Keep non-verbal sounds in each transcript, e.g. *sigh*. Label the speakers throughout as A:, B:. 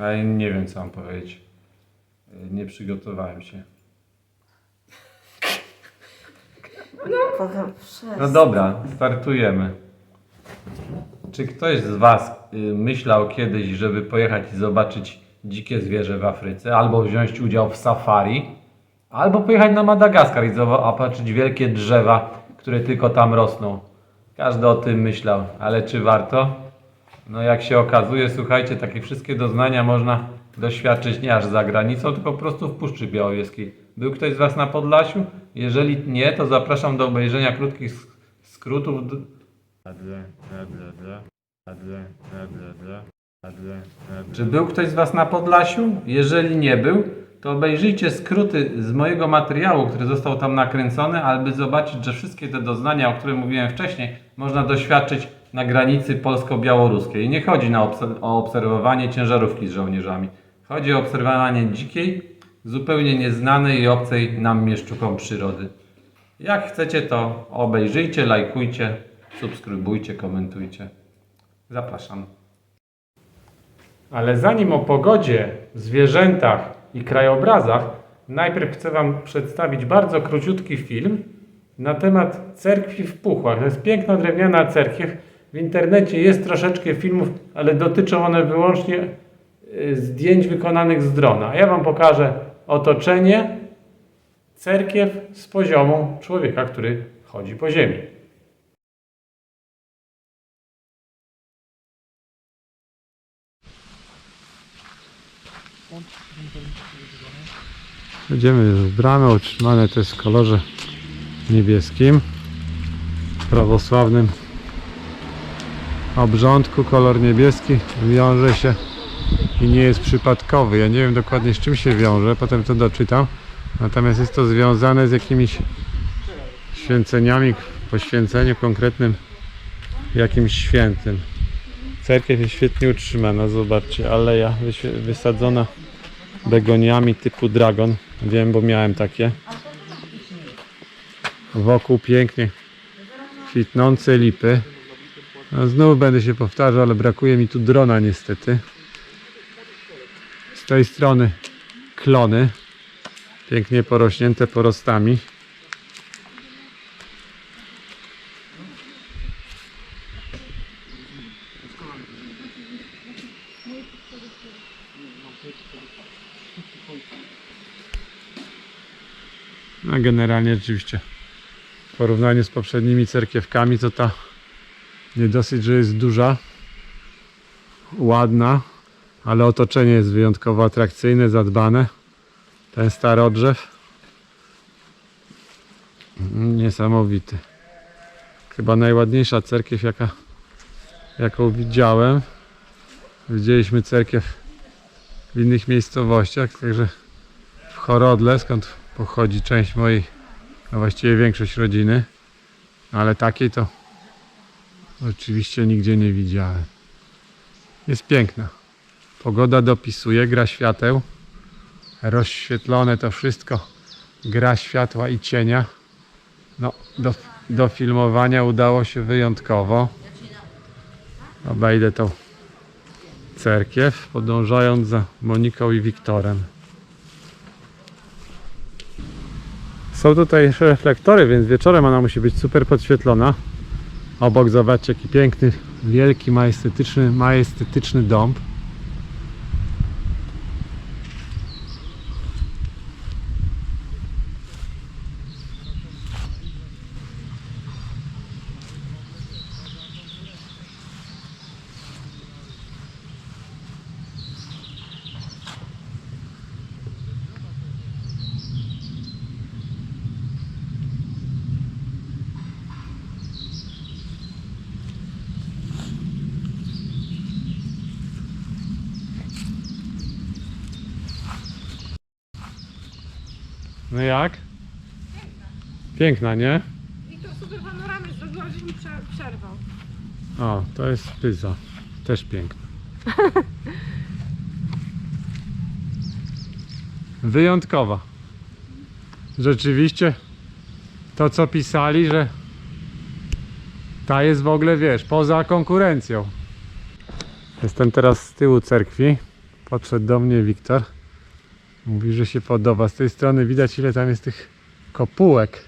A: Ale nie wiem co mam powiedzieć. Y, Nie przygotowałem się.
B: Przez...
A: No dobra, startujemy. Czy ktoś z Was y, myślał kiedyś, żeby pojechać i zobaczyć dzikie zwierzę w Afryce, albo wziąć udział w safari, albo pojechać na Madagaskar i zobaczyć wielkie drzewa, które tylko tam rosną? Każdy o tym myślał, ale czy warto? No jak się okazuje, słuchajcie, takie wszystkie doznania można doświadczyć nie aż za granicą, tylko po prostu w Puszczy Białowieskiej. Był ktoś z Was na Podlasiu? Jeżeli nie, to zapraszam do obejrzenia krótkich sk- skrótów. Czy był ktoś z Was na Podlasiu? Jeżeli nie był, to obejrzyjcie skróty z mojego materiału, który został tam nakręcony, aby zobaczyć, że wszystkie te doznania, o których mówiłem wcześniej, można doświadczyć na granicy polsko-białoruskiej. Nie chodzi na obse- o obserwowanie ciężarówki z żołnierzami. Chodzi o obserwowanie dzikiej, zupełnie nieznanej i obcej nam mieszczukom przyrody. Jak chcecie, to obejrzyjcie, lajkujcie, subskrybujcie, komentujcie. Zapraszam. Ale zanim o pogodzie, zwierzętach i krajobrazach, najpierw chcę Wam przedstawić bardzo króciutki film na temat cerkwi w Puchłach. To jest piękna drewniana cerkiew. W internecie jest troszeczkę filmów, ale dotyczą one wyłącznie y, zdjęć wykonanych z drona. A ja Wam pokażę otoczenie cerkiew z poziomu człowieka, który chodzi po ziemi. Będziemy już w bramę, utrzymane to jest w kolorze niebieskim, prawosławnym obrządku. Kolor niebieski wiąże się i nie jest przypadkowy. Ja nie wiem dokładnie z czym się wiąże, potem to doczytam. Natomiast jest to związane z jakimiś święceniami, poświęceniu konkretnym jakimś świętym. Cerkiew jest świetnie utrzymana, zobaczcie, aleja wysadzona begoniami typu dragon. Wiem, bo miałem takie. Wokół pięknie kwitnące lipy. No, znów będę się powtarzał, ale brakuje mi tu drona niestety. Z tej strony klony. Pięknie porośnięte porostami. No generalnie oczywiście w porównaniu z poprzednimi cerkiewkami to ta nie dosyć, że jest duża, ładna, ale otoczenie jest wyjątkowo atrakcyjne, zadbane. Ten starodrzew mm, niesamowity. Chyba najładniejsza cerkiew jaka, jaką widziałem. Widzieliśmy cerkiew w innych miejscowościach, także w Chorodle, skąd pochodzi część mojej, a właściwie większość rodziny, ale takiej to oczywiście nigdzie nie widziałem. Jest piękna. Pogoda dopisuje, gra świateł, rozświetlone to wszystko, gra światła i cienia. No, do, do filmowania udało się wyjątkowo. Obejdę tą cerkiew, podążając za Moniką i Wiktorem. Są tutaj jeszcze reflektory, więc wieczorem ona musi być super podświetlona. Obok zobaczcie jaki piękny, wielki, majestetyczny, majestetyczny dąb. No jak? Piękna, nie?
C: I to super panoramy zrobiła, żeś mi prze- przerwał.
A: O, to jest pyza. Też piękna. *laughs* Wyjątkowa. Rzeczywiście to co pisali, że ta jest w ogóle, wiesz, poza konkurencją. Jestem teraz z tyłu cerkwi. Podszedł do mnie Wiktor. Mówi, że się podoba. Z tej strony widać ile tam jest tych kopułek.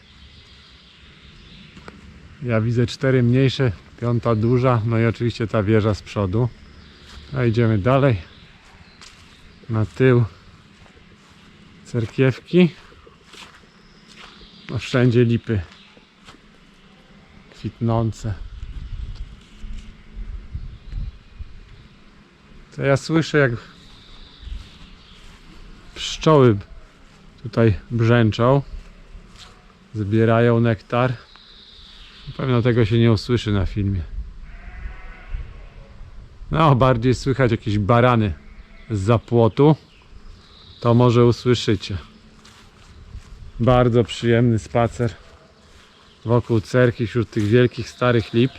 A: Ja widzę cztery mniejsze, piąta duża, no i oczywiście ta wieża z przodu. A idziemy dalej. Na tył cerkiewki. No wszędzie lipy kwitnące. To ja słyszę jak pszczoły tutaj brzęczą. Zbierają nektar. Na pewno tego się nie usłyszy na filmie. No, bardziej słychać jakieś barany z zapłotu. To może usłyszycie. Bardzo przyjemny spacer wokół cerki wśród tych wielkich starych lip.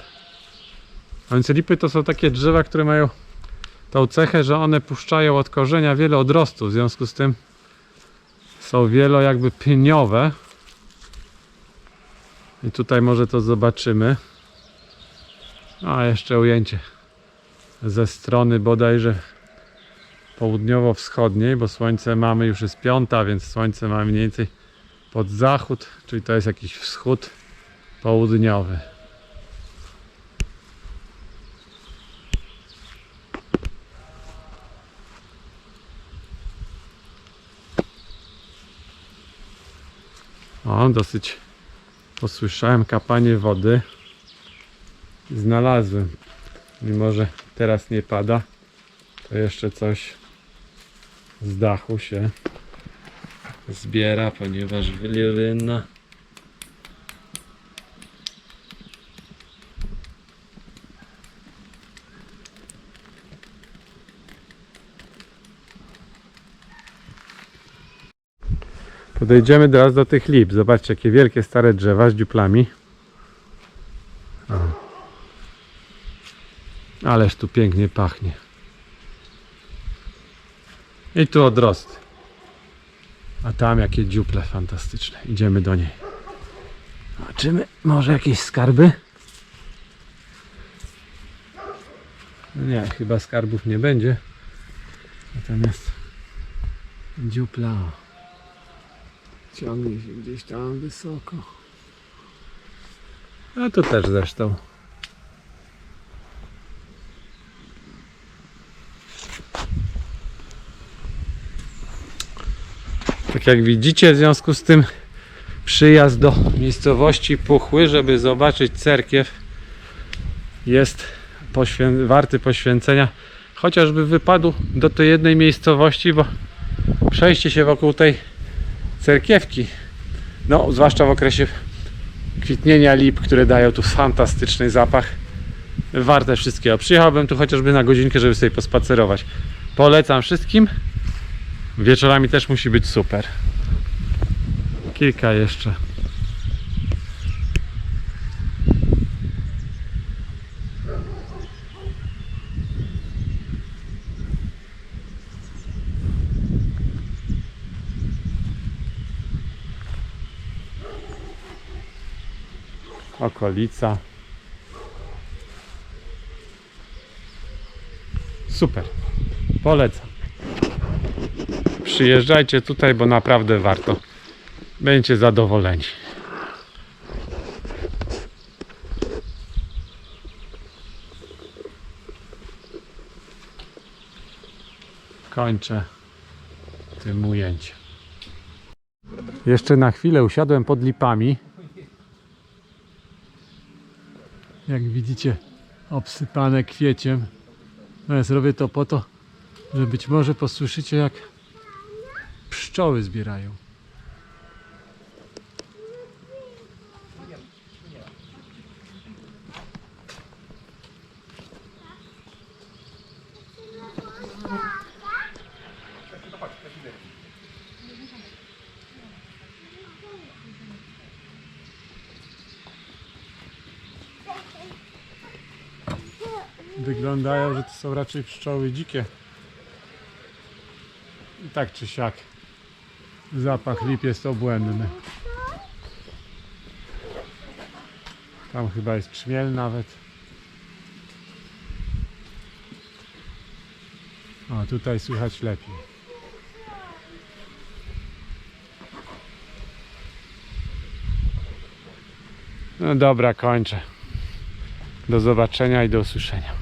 A: A więc lipy to są takie drzewa, które mają tą cechę, że one puszczają od korzenia wiele odrostu, w związku z tym są wielo jakby pieniowe. I tutaj może to zobaczymy. A jeszcze ujęcie ze strony bodajże południowo-wschodniej, bo słońce mamy już jest piąta, więc słońce mamy mniej więcej pod zachód, czyli to jest jakiś wschód południowy. O, dosyć posłyszałem kapanie wody. Znalazłem. Mimo, że teraz nie pada, to jeszcze coś z dachu się zbiera, ponieważ wylewina Podejdziemy teraz do tych lip. Zobaczcie, jakie wielkie stare drzewa z dziuplami. O. Ależ tu pięknie pachnie. I tu odrosty. A tam jakie dziuple fantastyczne. Idziemy do niej. Zobaczymy, może jakieś skarby? Nie, chyba skarbów nie będzie. Natomiast dziupla. Ciągnie się gdzieś tam wysoko. A to też zresztą. Tak jak widzicie, w związku z tym przyjazd do miejscowości Puchły, żeby zobaczyć cerkiew jest poświę- warty poświęcenia. Chociażby wypadu do tej jednej miejscowości, bo przejście się wokół tej cerkiewki, no zwłaszcza w okresie kwitnienia lip, które dają tu fantastyczny zapach, warte wszystkiego. Przyjechałbym tu chociażby na godzinkę, żeby sobie pospacerować. Polecam wszystkim. Wieczorami też musi być super. Kilka jeszcze. Okolica. Super. Polecam. Przyjeżdżajcie tutaj, bo naprawdę warto. Będziecie zadowoleni. Kończę tym ujęciem. Jeszcze na chwilę usiadłem pod lipami. Jak widzicie, obsypane kwieciem. Natomiast robię to po to, że być może posłyszycie jak pszczoły zbierają. Wyglądają, że to są raczej pszczoły dzikie. I tak czy siak zapach lip jest obłędny. Tam chyba jest trzmiel nawet. O, tutaj słychać lepiej. No dobra, kończę. Do zobaczenia i do usłyszenia.